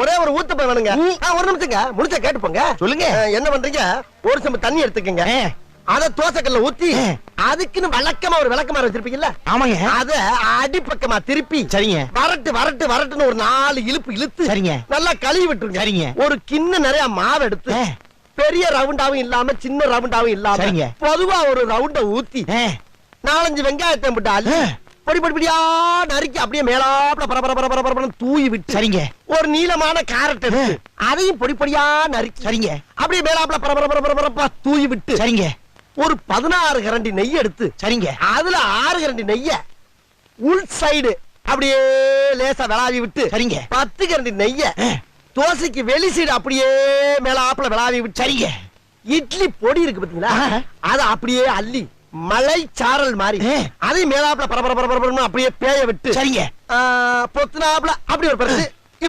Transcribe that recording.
ஒரே ஒரு ஊத்தப்ப வேணுங்க. ஒரு நிமிஷங்க. முடிச்ச கேட்டு போங்க சொல்லுங்க. என்ன பண்றீங்க? ஒரு சம்பு தண்ணி எடுத்துக்கங்க. அத தோசைக்கல்ல ஊத்தி. அதுக்குன்னு வழக்கமா ஒரு விளக்கமாறு வச்சிருப்பீங்கல்ல? ஆமாங்க. அத அடிப்பக்கமா திருப்பி சரிங்க. வரட்டு வரட்டு வரட்டுன்னு ஒரு நாலு இழுப்பு இழுத்து சரிங்க. நல்லா கழுவி விட்டுருங்க. சரிங்க. ஒரு கிண்ண நிறைய மாவு எடுத்து பெரிய ரவுண்டாவும் இல்லாம சின்ன ரவுண்டாவும் இல்லாம. பொதுவா ஒரு ரவுண்ட ஊத்தி நாலஞ்சு வெங்காயத்தை போட்டு. பொடி பொடி பொடியா நறுக்கி அப்படியே மேலாப்ல பர பர பர பர பரபரன்னு தூவி விட்டு சரிங்க. ஒரு நீளமான கேரட் எடுத்து அதையும் பொடி பொடியா நறுக்கி சரிங்க. அப்படியே மேலாப்ல பர பர பர பர பரப்பா தூவி விட்டு சரிங்க. ஒரு பதினாறு கரண்டி நெய் எடுத்து சரிங்க. அதுல ஆறு கரண்டி நெய்ய உள் சைடு அப்படியே லேசா விளாவி விட்டு சரிங்க. பத்து கரண்டி நெய்ய தோசைக்கு வெளி சைடு அப்படியே மேலாப்ல விளாவி விட்டு சரிங்க. இட்லி பொடி இருக்கு பாத்தீங்களா. அத அப்படியே அள்ளி மலை சாரல் மாதிரி. அதையும் மேலாப்ல பரபர பரபரன்னு அப்படியே பேய விட்டு சரிங்க. ஆ, பொத்துனாப்ல அப்படி ஒரு பிரச்சு